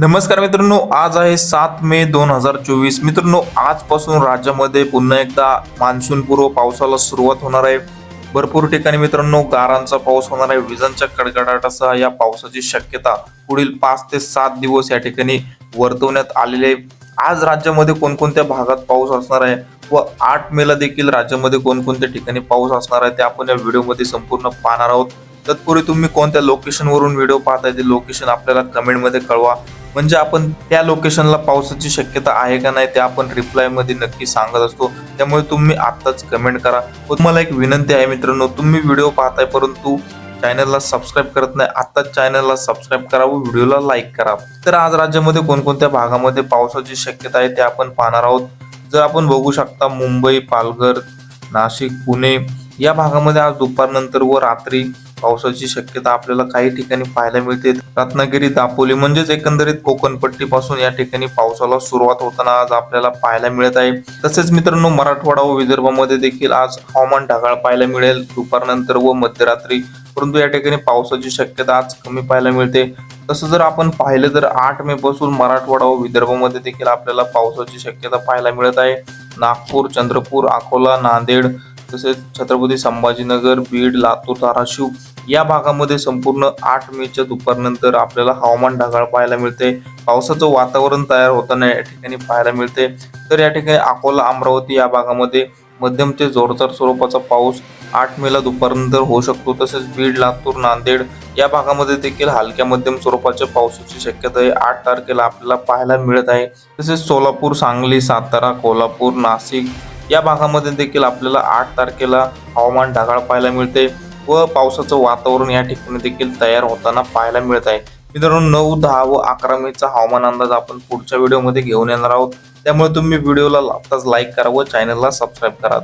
नमस्कार मित्रांनो आज आहे सात मे दोन हजार चोवीस. मित्रांनो आजपासून राज्यामध्ये पुन्हा एकदा मान्सूनपूर्व पावसाला सुरुवात होणार आहे. भरपूर ठिकाणी मित्रांनो गारांचा पाऊस होणार आहे. विजांच्या कडकडाटासह या पावसाची शक्यता पुढील पाच ते सात दिवस या ठिकाणी वर्तवण्यात आलेले आहे. आज राज्यामध्ये कोणकोणत्या भागात पाऊस असणार आहे व आठ मेला देखील राज्यामध्ये कोणकोणत्या ठिकाणी पाऊस असणार आहे ते आपण या व्हिडिओमध्ये संपूर्ण पाहणार आहोत. तत्पूर्वी तुम्ही कोणत्या लोकेशनवरून व्हिडिओ पाहताय ते लोकेशन आपल्याला कमेंटमध्ये कळवा. म्हणजे आपण त्या लोकेशनला पावसाची शक्यता आहे का नाही ते आपण रिप्लायमध्ये नक्की सांगत असतो. त्यामुळे तुम्ही आत्ताच कमेंट करा. व तुम्हाला एक विनंती आहे मित्रांनो तुम्ही व्हिडिओ पाहताय परंतु चॅनलला सबस्क्राईब करत नाही आत्ताच चॅनलला सबस्क्राईब करा व व्हिडिओला लाईक करा. तर आज राज्यामध्ये कोणकोणत्या भागामध्ये पावसाची शक्यता आहे ते आपण पाहणार आहोत. जर आपण बघू शकता मुंबई पालघर नाशिक पुणे या भागामध्ये आज दुपारनंतर व रात्री पावसाची शक्यता आपल्याला काही ठिकाणी पाहायला मिळते. रत्नागिरी दापोली म्हणजेच एकंदरीत कोकणपट्टी पासून या ठिकाणी पावसाला सुरुवात होताना आज आपल्याला पाहायला मिळत आहे. तसेच मित्रांनो मराठवाडा व विदर्भामध्ये देखील आज हवामान ढगाळ पाहायला मिळेल. दुपारनंतर व मध्यरात्री परंतु या ठिकाणी पावसाची शक्यता आज कमी पाहायला मिळते. तसं जर आपण पाहिलं तर आठ मे पासून मराठवाडा व विदर्भामध्ये देखील आपल्याला पावसाची शक्यता पाहायला मिळत आहे. नागपूर चंद्रपूर अकोला नांदेड तसेच छत्रपती संभाजीनगर बीड लातूर धाराशिव या भागामध्ये संपूर्ण आठ मेच्या दुपारनंतर आपल्याला हवामान ढगाळ पाहायला मिळते. पावसाचं वातावरण तयार होताना या ठिकाणी पाहायला मिळते. तर या ठिकाणी अकोला अमरावती या भागामध्ये मध्यम ते जोरदार स्वरूपाचा पाऊस आठ मेला दुपारनंतर होऊ शकतो. तसेच बीड लातूर नांदेड या भागामध्ये देखील हलक्या मध्यम स्वरूपाच्या पावसाची शक्यता आहे. आठ तारखेला आपल्याला पाहायला मिळत आहे. तसेच सोलापूर सांगली सातारा कोल्हापूर नाशिक या भागामध्ये देखील आपल्याला आठ तारखेला हवामान ढगाळ पाहायला मिळते व पावसाचं वातावरण या ठिकाणी देखील तयार होताना पाहायला मिळत आहे. मित्रांनो नऊ दहा व अकरा मेचा हवामान अंदाज आपण पुढच्या व्हिडिओमध्ये घेऊन येणार आहोत. त्यामुळे तुम्ही व्हिडिओला आत्ताच लाईक करा व चॅनलला सबस्क्राईब करा.